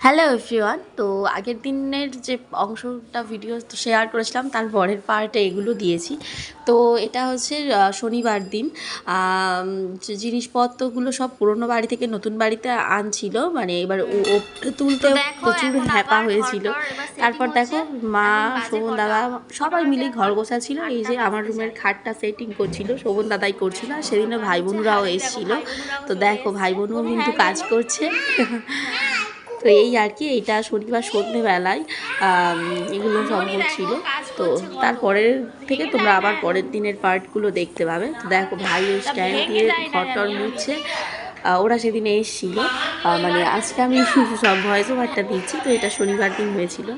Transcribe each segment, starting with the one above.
Hello everyone তো আগের দিনের যে অংশটা ভিডিও শেয়ার করেছিলাম তার পরের পার্টে এগুলো দিয়েছি। তো এটা হচ্ছে শনিবার দিন। যে জিনিসপত্রগুলো সব পুরনো বাড়ি থেকে নতুন বাড়িতে আনছিল মানে এবার ও- তুলতে প্রচুর হ্যাপা হয়েছিল। তারপর দেখো মা শোভন দাদা সবাই মিলে ঘর গোছা ছিল এই যে আমার রুমের খাটটা সেটিং করছিল শোভন দাদাই করছিল আর সেদিনও ভাই বোনরাও এসেছিল। তো দেখো ভাই বোনও হ্যাঁ, কিন্তু কাজ করছে। তো এই আর কি এইটা শনিবার সন্ধেবেলায় এগুলো সব হচ্ছিল। তো তারপরের থেকে তোমরা আবার পরের দিনের পার্টগুলো দেখতে পাবে। তো দেখো, ভাই ওই স্ট্যান্ড দিয়ে ঘরটর মুছছে ওরা সেদিন এসেছিল। মানে আজকে আমি সব ভয়েস ওভারটা দিচ্ছি, তো এটা শনিবার দিন হয়েছিল।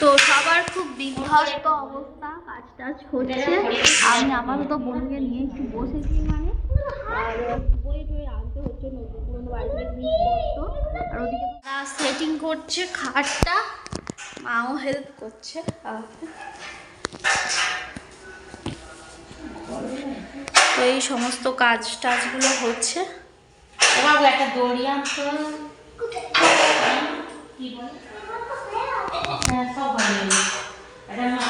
তো সবার খুব বিধ্বস্ত অবস্থা। কাজ টাজ হচ্ছে। আমি আপাতত বোনকে নিয়ে একটু বসেছি মানে। আর বই টই আনতে সেটিং করছে খাটটা, মাও হেল্প করছে। এই সমস্ত কাজ টাজগুলো হচ্ছে। একটা দড়ি আনতো কি বলে হ্যাঁ সব ভালো এটা মা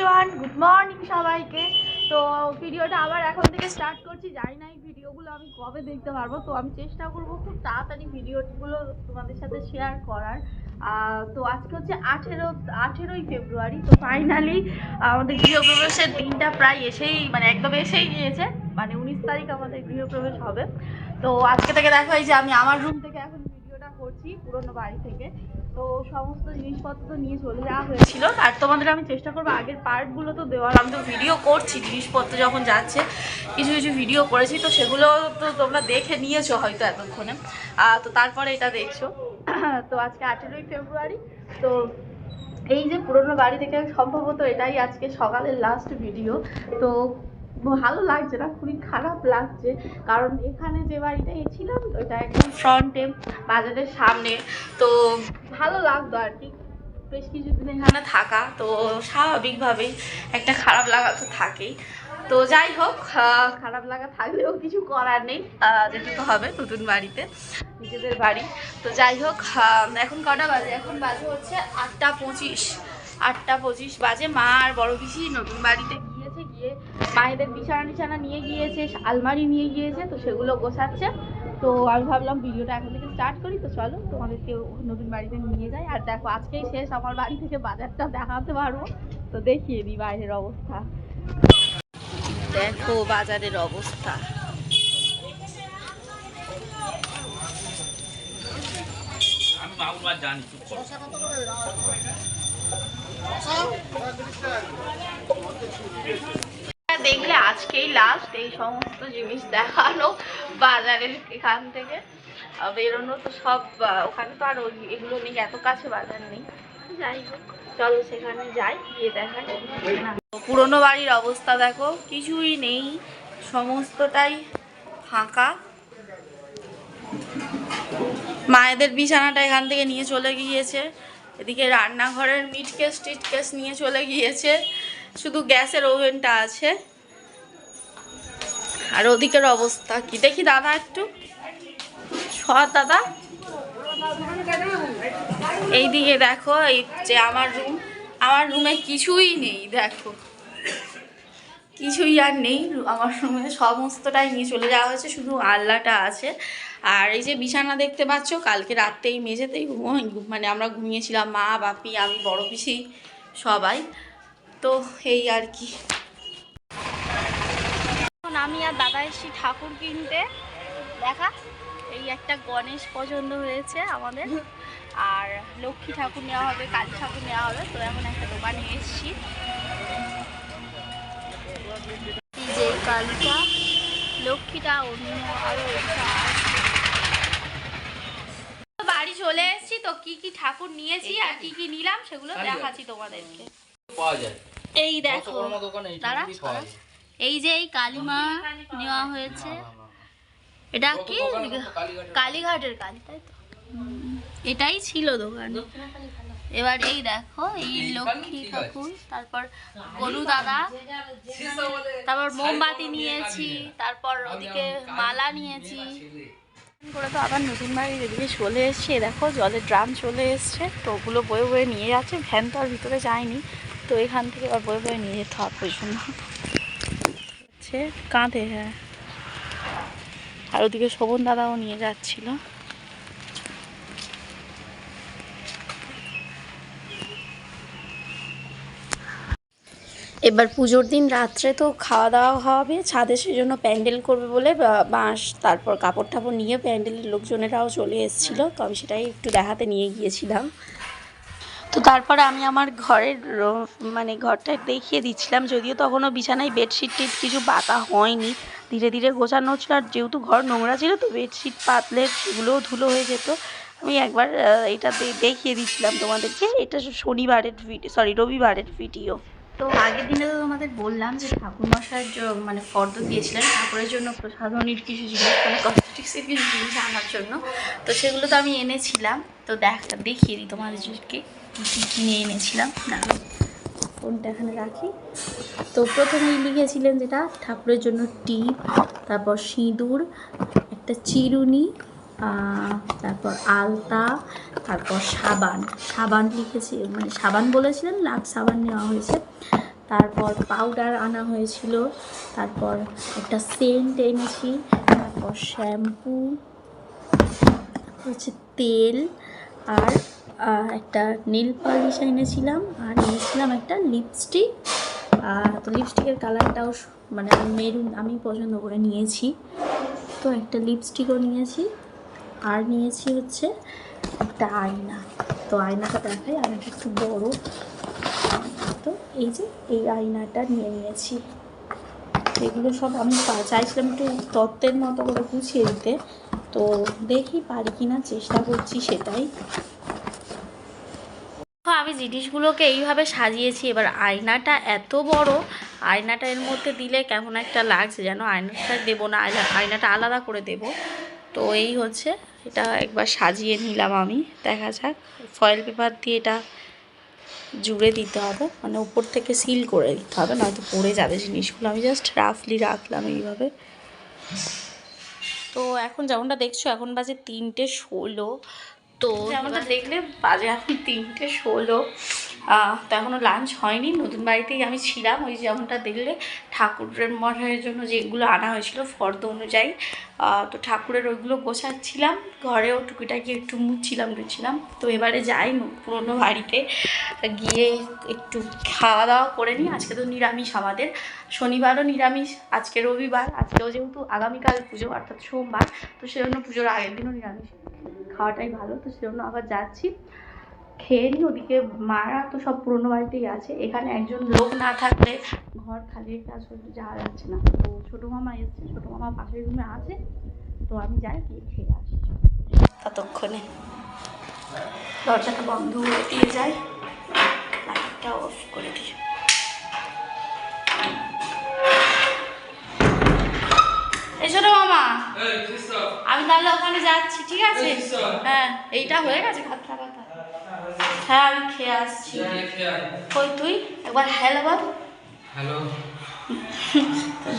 এভরিওয়ান গুড মর্নিং সবাইকে। তো ভিডিওটা আবার এখন থেকে স্টার্ট করছি। জানি না এই ভিডিওগুলো আমি কবে দেখতে পারব। তো আমি চেষ্টা করব খুব তাড়াতাড়ি ভিডিওগুলো তোমাদের সাথে শেয়ার করার। তো আজকে হচ্ছে আঠেরো, আঠেরোই ফেব্রুয়ারি। তো ফাইনালি আমাদের গৃহপ্রবেশের দিনটা প্রায় এসেই মানে একদম এসেই গিয়েছে। মানে উনিশ তারিখ আমাদের গৃহপ্রবেশ হবে। তো আজকে থেকে দেখো এই যে আমি আমার রুম থেকে এখন ভিডিওটা করছি পুরোনো বাড়ি থেকে। তো সমস্ত জিনিসপত্র তো নিয়ে চলে যাওয়া হয়েছিল। আর তোমাদের আমি চেষ্টা করব আগের পার্টগুলো তো দেওয়ার। আমি তো ভিডিও করছি, জিনিসপত্র যখন যাচ্ছে, কিছু কিছু ভিডিও করেছি, তো সেগুলো তো তোমরা দেখে নিয়েছো হয়তো এতক্ষণে। তো তারপরে এটা দেখছ। তো আজকে আঠেরোই ফেব্রুয়ারি, তো এই যে পুরোনো বাড়ি থেকে সম্ভবত এটাই আজকে সকালের লাস্ট ভিডিও তো ভালো লাগছে না, খুবই খারাপ লাগছে। কারণ এখানে যে বাড়িটায় ছিলাম ওটা একদম ফ্রন্টে বাজারের সামনে। তো ভালো লাগতো আর কি। বেশ কিছুদিন এখানে থাকা, তো স্বাভাবিকভাবেই একটা খারাপ লাগা তো থাকেই। তো যাই হোক খারাপ লাগা থাকলেও কিছু করার নেই তো হবে নতুন বাড়িতে, নিজেদের বাড়ি। তো যাই হোক এখন কটা বাজে? এখন বাজে হচ্ছে আটটা পঁচিশ। আটটা পঁচিশ বাজে, মা আর বড় পিসি নতুন বাড়িতে গিয়েছে গিয়ে মায়েদের বিছানা টিছানা নিয়ে গিয়েছে আলমারি নিয়ে গিয়েছে তো সেগুলো গোছাচ্ছে। তো আমি ভাবলাম ভিডিওটা এখন থেকে স্টার্ট করি তো চলো তোমাদেরকে নতুন বাড়িতে নিয়ে যাই। আর দেখো আজকেই শেষ আমার বাড়ি থেকে বাজারটা দেখাতে পারব তো দেখিয়ে দিই বাইরের অবস্থা। দেখো বাজারের অবস্থা। জানি আজকেই লাস্ট এই সমস্ত জিনিস দেখানো বাজারের এখান থেকে। বেরোনো তো সব ওখানে তো আর এগুলো নেই এত কাছে বাজার নেই। যাই হোক, চলো সেখানে যাই, গিয়ে দেখাই। পুরোনো বাড়ির অবস্থা দেখো, কিছুই নেই, সমস্তটাই ফাঁকা। মায়েদের বিছানাটা এখান থেকে নিয়ে চলে গিয়েছে। এদিকে রান্নাঘরের মিটকেস টিটকেস নিয়ে চলে গিয়েছে। শুধু গ্যাসের ওভেনটা আছে। আর ওদিকের অবস্থা কি? দেখি দাদা একটু। সর দাদা। এইদিকে দেখো, এই যে আমার রুম আমার রুমে কিছুই নেই, দেখো। কিছুই আর নেই, আমার রুমে সমস্তটাই নিয়ে চলে যাওয়া হয়েছে, শুধু আল্লাটা আছে। আর এই যে বিছানা দেখতে পাচ্ছ, কালকে রাত্রেই মেঝেতেই ঘুমো- মানে আমরা ঘুমিয়েছিলাম, মা, বাপি, আমি, বড় পিসি, সবাই। তো এই আর কি। এখন আমি আর দাদা এসেছি ঠাকুর কিনতে। দেখা এই একটা গণেশ পছন্দ হয়েছে আমাদের। আর লক্ষ্মী ঠাকুর নেওয়া হবে কালী ঠাকুর নেওয়া হবে তো এখন একটা দোকানে এসেছি। যে কালীটা লক্ষ্মীটা অন্য আরও বাড়ি চলে এসেছি তো কি কি ঠাকুর নিয়েছি আর কি কি নিলাম সেগুলো দেখাচ্ছি তোমাদেরকে। পাওয়া যায়। এই দেখো দোকানে দাঁড়া। এই যে এই কালিমা নেওয়া হয়েছে। এটা কি? কালীঘাটের কালী, তাই তো? এটাই ছিল দোকানে। এবার এই দেখো, এই লক্ষ্মী ঠাকুর, তারপর গরু দাদা, তারপর মোমবাতি নিয়েছি, তারপর ওদিকে মালা নিয়েছি। করে তো আবার নতুন বাড়ির এদিকে চলে এসছে। দেখো জলের ড্রাম চলে এসছে। তো ওগুলো বয়ে বয়ে নিয়ে যাচ্ছে। ভ্যান তো আর ভিতরে যায়নি। তো এখান থেকে আবার বয়ে বয়ে নিয়ে যেতে হবে ওই হচ্ছে কাঁধে হ্যাঁ। আর ওদিকে শোভন দাদাও নিয়ে যাচ্ছিল। এবার পুজোর দিন রাত্রে তো খাওয়া দাওয়া হবে, ছাদে সেই জন্য প্যান্ডেল করবে বলে বাঁশ, তারপর কাপড় টাপড় নিয়ে প্যান্ডেলের লোকজনেরাও চলে এসেছিল। তো আমি সেটাই একটু দেখাতে নিয়ে গিয়েছিলাম। তো তারপর আমি আমার ঘরের মানে ঘরটা দেখিয়ে দিচ্ছিলাম, যদিও তখনও বিছানায় বেডশিট টিট কিছু পাতা হয়নি। ধীরে ধীরে গোছানো হচ্ছিল আর যেহেতু ঘর নোংরা ছিল, তো বেডশিট পাতলে সেগুলোও ধুলো হয়ে যেত। আমি একবার এটা দেখিয়ে দিচ্ছিলাম তোমাদেরকে। এটা শনিবারের ভিডিও সরি রবিবারের ভিডিও তো আগের দিনে তো তোমাদের বললাম যে ঠাকুরমশাইয়ের জ- মানে ফর্দ দিয়েছিলেন, ঠাকুরের জন্য প্রসাধনীর কিছু জিনিস মানে কসমেটিক্সের কিছু জিনিস আনার জন্য। তো সেগুলো তো আমি এনেছিলাম। তো দেখ দেখিয়ে দিই তোমাদেরকে কী কিনে এনেছিলাম। দেখো ফোনটা এখানে রাখি। তো প্রথমেই লিখেছিলেন যেটা, ঠাকুরের জন্য টিপ, তারপর সিঁদুর, একটা চিরুনি তারপর আলতা, তারপর সাবান। সাবান লিখেছি মানে সাবান বলেছিলেন লাক্স সাবান নেওয়া হয়েছে। তারপর পাউডার আনা হয়েছিল, তারপর একটা সেন্ট এনেছি, তারপর শ্যাম্পু, হচ্ছে তেল, আর একটা নীল পালিশ এনেছিলাম, আর এনেছিলাম একটা লিপস্টিক। তো লিপস্টিকের কালারটাও মানে মেরুন, আমি পছন্দ করে নিয়েছি। তো একটা লিপস্টিকও নিয়েছি। আর নিয়েছি হচ্ছে একটা আয়না। তো আয়নাটা দেখাই, আয়নাটা একটু বড়। তো এই যে এই আয়নাটা নিয়ে নিয়েছি। এগুলো সব আমি চাইছিলাম একটু তত্ত্বের মতো করে গুছিয়ে দিতে। তো দেখি পারি কিনা, চেষ্টা করছি সেটাই। আমি জিনিসগুলোকে এইভাবে সাজিয়েছি। এবার আয়নাটা এত বড়, আয়নাটা এর মধ্যে দিলে কেমন একটা লাগছে যেন। আয়নাটা দেবো না, আয়না, আয়নাটা আলাদা করে দেব। তো এই হচ্ছে এটা একবার সাজিয়ে নিলাম আমি দেখা যাক। ফয়েল পেপার দিয়ে এটা জুড়ে দিতে হবে মানে উপর থেকে সিল করে দিতে হবে নয়তো পড়ে যাবে জিনিসগুলো। আমি জাস্ট রাফলি রাখলাম এইভাবে। তো এখন যেমনটা দেখছ এখন বাজে তিনটে ষোলো। তো যেমনটা দেখলে বাজে এখন তিনটে ষোলো। তো এখনও লাঞ্চ হয়নি, নতুন বাড়িতেই আমি ছিলাম, ওই যেমনটা দেখলে ঠাকুরের মশাইয়ের জন্য যেগুলো আনা হয়েছিল ফর্দ অনুযায়ী তো ঠাকুরের ওইগুলো গোছাচ্ছিলাম, ঘরেও টুকিটাকি একটু মুছছিলাম টুচ্ছিলাম তো এবারে যাই পুরোনো বাড়িতে গিয়ে একটু খাওয়া দাওয়া করে নিই, আজকে তো নিরামিষ আমাদের, শনিবারও নিরামিষ, আজকে রবিবার, আজকেও যেহেতু আগামীকাল পুজো, অর্থাৎ সোমবার, তো সেজন্য পুজোর আগের দিনও নিরামিষ, খাওয়াটাই ভালো, তো সেজন্য আবার যাচ্ছি খেয়ে নিই ওদিকে মারা তো সব পুরোনো বাড়িতেই আছে। এখানে একজন লোক না থাকলে ঘর খালি কাজ যাওয়া যাচ্ছে না। তো ছোটো মামা এসছে ছোটো মামা পাশের রুমে আছে তো আমি যাই গিয়ে খেয়ে আসি। ততক্ষণে দরজাটা বন্ধ করে দিয়ে যাই লাইটটা অফ করে দিই। এই ছোটো মামা আমি তাহলে ওখানে যাচ্ছি ঠিক আছে? হ্যাঁ এইটা হয়ে গেছে খাতা পাতা হ্যাঁ আমি খেয়ে আসছি কই তুই? একবার হ্যালো বল হ্যালো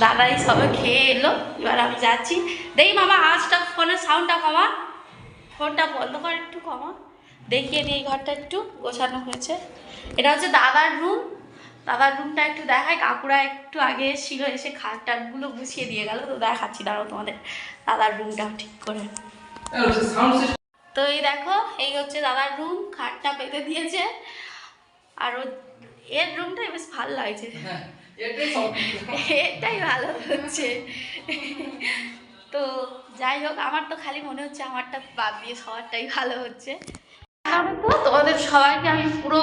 দাদাই সবে খেয়ে এলো। এবার আমি যাচ্ছি। দেখি মামা আজটা ফোনের সাউন্ডটা কমা। ফোনটা বন্ধ কর একটু কমা। দেখিয়ে দিই এই ঘরটা একটু গোছানো হয়েছে। এটা হচ্ছে দাদার রুম দাদার রুমটা একটু দেখায় কাকুরা একটু আগে এসেছিল এসে খাট টাটগুলো গুছিয়ে দিয়ে গেল। তো দেখাচ্ছি দাঁড়াও তোমাদের। দাদার রুমটাও ঠিক করে। তো এই দেখো এই হচ্ছে দাদার রুম খাটটা পেতে দিয়েছে। আর এর রুমটাই বেশ ভালো লাগছে। এটাই ভালো হচ্ছে। তো যাই হোক আমার তো খালি মনে হচ্ছে আমারটা বাদ দিয়ে সবারটাই ভালো হচ্ছে। তোমাদের সবাইকে আমি পুরো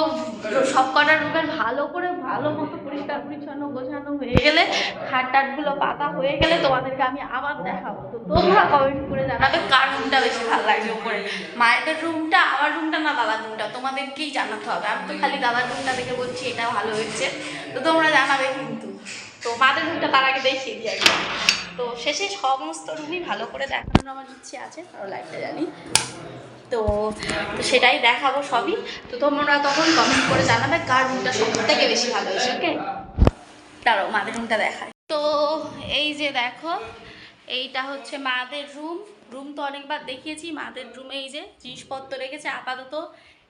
সব কটা রুমের ভালো করে, ভালো মতো পরিষ্কার, পরিচ্ছন্ন, গোছানো হয়ে গেলে খাট টাটগুলো পাতা হয়ে গেলে তোমাদেরকে আমি আবার দেখাবো। তো তোমরা কমেন্ট করে জানাবে কার রুমটা বেশি ভালো লাগছে উপরে। মায়েদের রুমটা, আমার রুমটা না দাদার রুমটা? তোমাদেরকেই জানাতে হবে। আমি তো খালি দাদার রুমটা দেখে বলছি, এটা ভালো হয়েছে। তো তোমরা জানাবে কিন্তু। তো মাদের রুমটা তার আগে দেখিয়ে দিই একবার তো শেষে সমস্ত রুমই ভালো করে দেখানোর আমার ইচ্ছে আছে আরও লাইটটা জানি। তো সেটাই দেখাবো সবই। তো তোমরা তখন কমেন্ট করে জানাবে কার রুমটা সব থেকে বেশি ভালো হয়েছে ওকে দাঁড়াও, মাদের রুমটা দেখায় তো এই যে দেখো, এইটা হচ্ছে মাদের রুম রুম তো অনেকবার দেখিয়েছি, মাদের রুমে এই যে জিনিসপত্র রেখেছে, আপাতত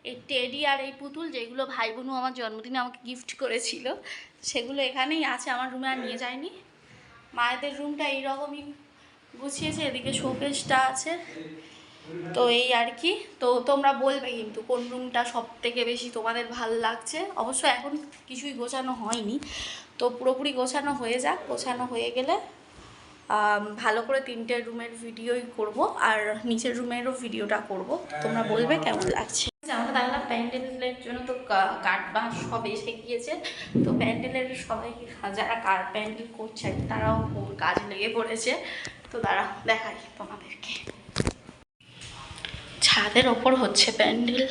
এই টেডি আর এই পুতুল, যেগুলো ভাই বোনু আমার জন্মদিনে আমাকে গিফট করেছিল, সেগুলো এখানেই আছে, আমার রুমে আর নিয়ে যায়নি। মায়েদের রুমটা এইরকমই গুছিয়েছে, এদিকে শোকেসটা আছে। তো এই আর কি। তো তোমরা বলবে কিন্তু কোন রুমটা সব থেকে বেশি তোমাদের ভালো লাগছে। অবশ্য এখন কিছুই গোছানো হয়নি। তো পুরোপুরি গোছানো হয়ে যাক। গোছানো হয়ে গেলে ভালো করে তিনটে রুমের ভিডিওই করব আর নিচের রুমেরও ভিডিওটা করব। তোমরা বলবে কেমন লাগছে। আমরা দেখলাম প্যান্ডেলের জন্য তো কাঠ বাঁশ সব এসে গিয়েছে। তো প্যান্ডেলের সবাই যারা কার প্যান্ডেল করছে, তারাও কাজ লেগে পড়েছে। তো তারা দেখাই তোমাদেরকে। ছাদের ওপর হচ্ছে প্যান্ডেল।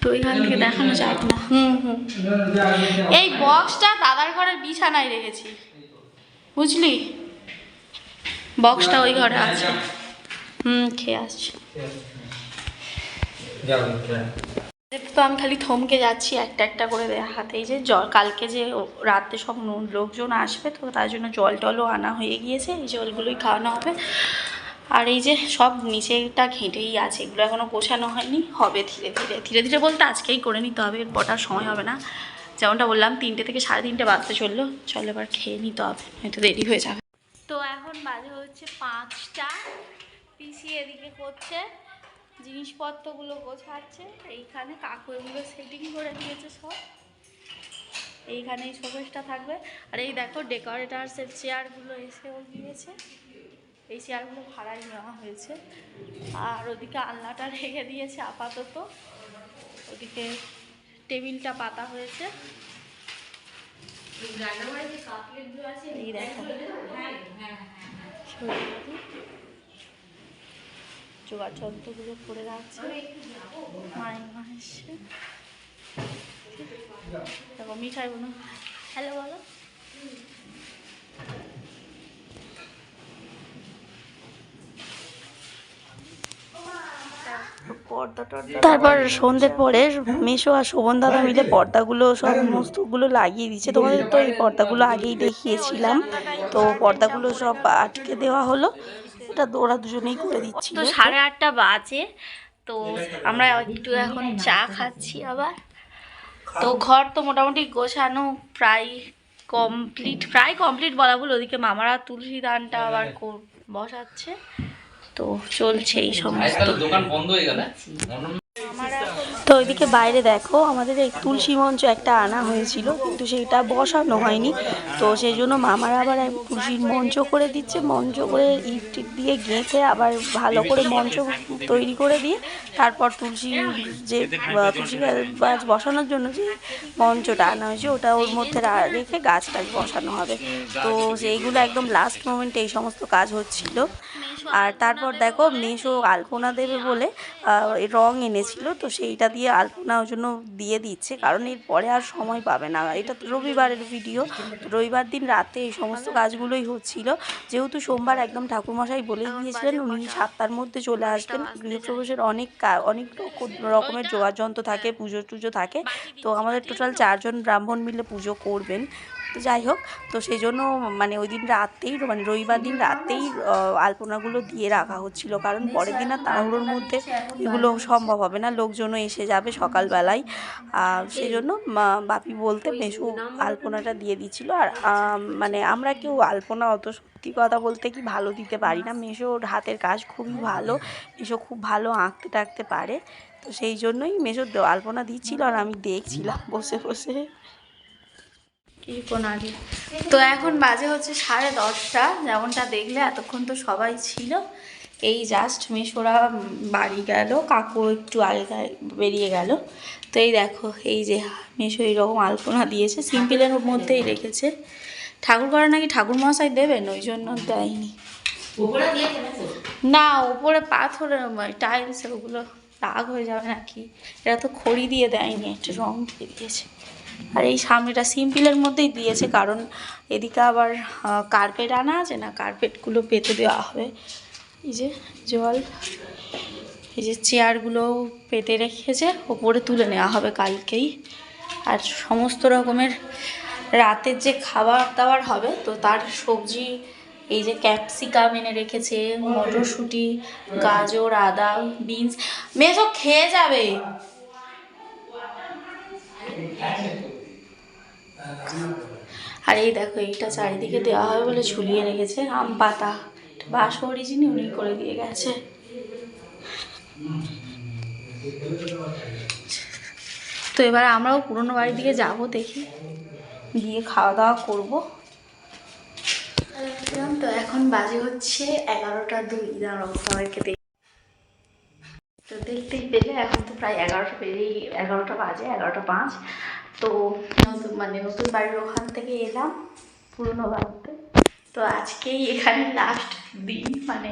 তো এখান থেকে দেখানো যাবে না। হুম হুম। এই বক্সটা দাদার ঘরের বিছানায় রেখেছি। বুঝলি? বক্সটা ওই ঘরে আছে। হুম, খেয়ে আসছি। তো আমি খালি থমকে যাচ্ছি একটা একটা করে দেখাতে। এই যে জল কালকে যে রাতে সব লোকজন আসবে, তো তার জন্য জল টলও আনা হয়ে গিয়েছে। এই জলগুলোই খাওয়ানো হবে। আর এই যে সব নিচেটা ঘেঁটেই আছে, এগুলো এখনও গোছানো হয়নি, হবে ধীরে ধীরে। ধীরে ধীরে বলতে আজকেই করে নিতে হবে এরপরটার সময় হবে না। যেমনটা বললাম, তিনটে থেকে সাড়ে তিনটে বাজতে চলল, চলো এবার খেয়ে নিতে হবে হয়তো দেরি হয়ে যাবে। তো এখন বাজে হচ্ছে পাঁচটা, পিসি এদিকে করছে, জিনিসপত্রগুলো গোছাচ্ছে, এইখানে কাকু এগুলো সেটিং করে দিয়েছে সব। এইখানে এই শোকেসটা থাকবে। আর এই দেখো, ডেকোরেটার্সের চেয়ারগুলো এসেও গিয়েছে এই চেয়ারগুলো ভাড়ায় নেওয়া হয়েছে। আর ওদিকে আলনাটা রেখে দিয়েছে আপাতত। ওদিকে টেবিলটা পাতা হয়েছে। এই দেখো। জোগাড় করে রাখছে মায়ের মা এসছে। দেখো মিঠাই বোনো হ্যালো বলো। তারপর সন্ধ্যের পরে মেশো আর শোভন দাদা মিলে পর্দাগুলো সমস্তগুলো লাগিয়ে দিচ্ছে তোমাদের তো এই পর্দাগুলো আগেই দেখিয়েছিলাম। তো পর্দাগুলো সব আটকে দেওয়া হলো। এটা ওরা দুজনেই করে দিচ্ছিল। তো সাড়ে আটটা বাজে। তো আমরা একটু এখন চা খাচ্ছি আবার। তো ঘর তো মোটামুটি গোছানো প্রায় কমপ্লিট প্রায় কমপ্লিট বলা ভুল। ওদিকে মামারা তুলসী দানটা আবার বসাচ্ছে। তো চলছে এই সমস্ত হয়ে তো ওইদিকে বাইরে দেখো আমাদের এই তুলসী মঞ্চ একটা আনা হয়েছিল কিন্তু সেটা বসানো হয়নি। তো সেই জন্য মামারা আবার তুলসীর মঞ্চ করে দিচ্ছে মঞ্চ করে ইট দিয়ে গেঁথে আবার ভালো করে মঞ্চ তৈরি করে দিয়ে তারপর তুলসী যে তুলসী গাছ বসানোর জন্য যে মঞ্চটা আনা হয়েছে ওটা ওর মধ্যে রেখে গাছ টাছ বসানো হবে। তো সেইগুলো একদম লাস্ট মোমেন্টে এই সমস্ত কাজ হচ্ছিল। আর তারপর দেখো মেশো আলপনা দেবে বলে রং এনেছিল, তো সেইটা দিয়ে আলপনা ওই জন্য দিয়ে দিচ্ছে, কারণ এর পরে আর সময় পাবে না। এটা রবিবারের ভিডিও রবিবার দিন রাতে এই সমস্ত কাজগুলোই হচ্ছিল। যেহেতু সোমবার একদম ঠাকুরমশাই বলে দিয়েছিলেন, উনি সাতটার মধ্যে চলে আসবেন। গৃহপ্রবেশের অনেক অনেক রক- রকমের জোগাড় যন্ত্র থাকে, পুজো টুজো থাকে, তো আমাদের টোটাল চারজন ব্রাহ্মণ মিলে পুজো করবেন। তো যাই হোক, তো সেই জন্য মানে ওই দিন রাতেই মানে রবিবার দিন রাতেই আলপনাগুলো দিয়ে রাখা হচ্ছিল। কারণ পরের দিন আর তাড়াহুড়োর মধ্যে এগুলো সম্ভব হবে না, লোকজনও এসে যাবে সকালবেলায়। আর সেই জন্য বাপি বলতে মেশো আলপনাটা দিয়ে দিচ্ছিল। আর মানে আমরা কেউ আলপনা অত সত্যি কথা বলতে কি ভালো দিতে পারি না। মেশোর হাতের কাজ খুবই ভালো মেশো খুব ভালো আঁকতে টাকতে পারে। তো সেই জন্যই মেশো আলপনা দিচ্ছিল আর আমি দেখছিলাম বসে বসে। কিছুক্ষণ আগে? তো এখন বাজে হচ্ছে সাড়ে দশটা যেমনটা দেখলে এতক্ষণ তো সবাই ছিল। এই জাস্ট মেশোরা বাড়ি গেল কাকু একটু আগে বেরিয়ে গেল। তো এই দেখো এই যে মেশো এইরকম আলপনা দিয়েছে সিম্পলের মধ্যেই রেখেছে। ঠাকুর ঘরে নাকি ঠাকুর মশাই দেবেন? ওই জন্য দেয়নি। উপরে? না ওপরে পাথরের টাইলস ওগুলো দাগ হয়ে যাবে নাকি? এরা তো খড়ি দিয়ে দেয়নি একটা রং দিয়ে দিয়েছে আর এই সামনেটা সিম্পলের মধ্যেই দিয়েছে, কারণ এদিকে আবার কার্পেট আনা আছে না কার্পেটগুলো পেতে দেওয়া হবে। এই যে জল, এই যে চেয়ারগুলো পেতে রেখেছে, ওপরে তুলে নেওয়া হবে কালকেই। আর সমস্ত রকমের রাতের যে খাবার দাবার হবে, তো তার সবজি, এই যে ক্যাপসিকাম এনে রেখেছে, মটরশুঁটি, গাজর, আদা বিনস মেজো খেয়ে যাবে। আর এই দেখো, এইটা চারিদিকে দেওয়া হবে বলে ঝুলিয়ে রেখেছে। আম পাতা বাস অরিজিনি উনি করে দিয়ে গেছে। তো এবার আমরাও পুরনো বাড়ির দিকে যাব, দেখি। গিয়ে খাওয়া দাওয়া করব। তো এখন বাজে হচ্ছে এগারোটা দুই। সবাইকে দেখি। তো দেখতেই পেলে, এখন তো প্রায় এগারোটা পেরিয়ে এগারোটা বাজে, এগারোটা পাঁচ। তো নতুন মানে নতুন বাড়ির ওখান থেকে এলাম, পুরনো বাড়িতে। তো আজকেই এখানে লাস্ট দিন মানে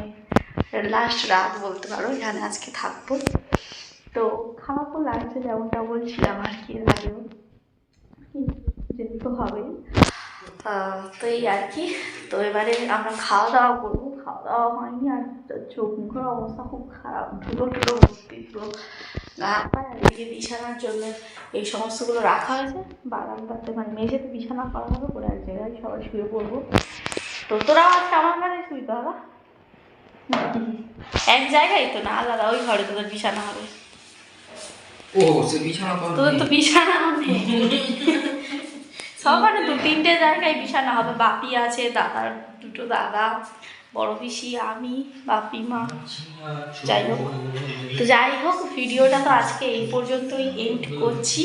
লাস্ট রাত বলতে পারো, এখানে আজকে থাকব। তো খারাপও লাগছে যেমনটা বলছিলাম আর কি লাগেও কিন্তু যেতে তো হবেই তো এই আর কি। তো এবারে আমরা খাওয়া দাওয়া করব। খাওয়া দাওয়া হয়নি আর চোখ মুখের অবস্থা খুব খারাপ। ধুলো টুলো ভর্তি পুরো গা হাত আর এদিকে বিছানার জন্য এই সমস্তগুলো রাখা হয়েছে। বারান্দাতে মানে মেঝেতে বিছানা করা হবে করে এক জায়গায় সবাই শুয়ে পড়ব। তো তোরাও আজকে আমার ঘরে শুই দাদা? এক জায়গায় তো না আলাদা ওই ঘরে তোদের বিছানা হবে। ও সে বিছানা তো তোদের তো বিছানা নেই। সবার দু তিনটে জায়গায় বিশাল হবে বাপি আছে দাদার দুটো দাদা। বড় পিসি আমি বাপি মা। যাই হোক। তো যাই হোক ভিডিওটা তো আজকে এই পর্যন্তই এন্ড করছি।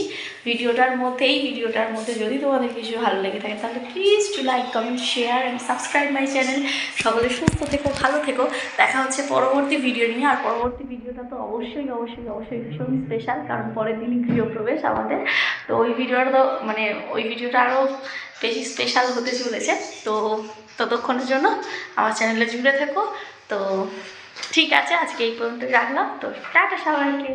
ভিডিওটার মধ্যে এই ভিডিওটার মধ্যে যদি তোমাদের কিছু ভালো লেগে থাকে তাহলে please to like comment share and subscribe my channel সকলে সুস্থ থেকো ভালো থেকো। দেখা হচ্ছে পরবর্তী ভিডিও নিয়ে। আর পরবর্তী ভিডিওটা তো অবশ্যই অবশ্যই অবশ্যই ভীষণ স্পেশাল কারণ পরের দিনই গৃহপ্রবেশ আমাদের। তো ওই ভিডিওটা তো মানে ওই ভিডিওটা আরও বেশি স্পেশাল হতে চলেছে। তো ততক্ষণের জন্য আমার চ্যানেলে জুড়ে থেকো। তো ঠিক আছে, আজকে এই পর্যন্ত রাখলাম। তো টাটা সবাইকে।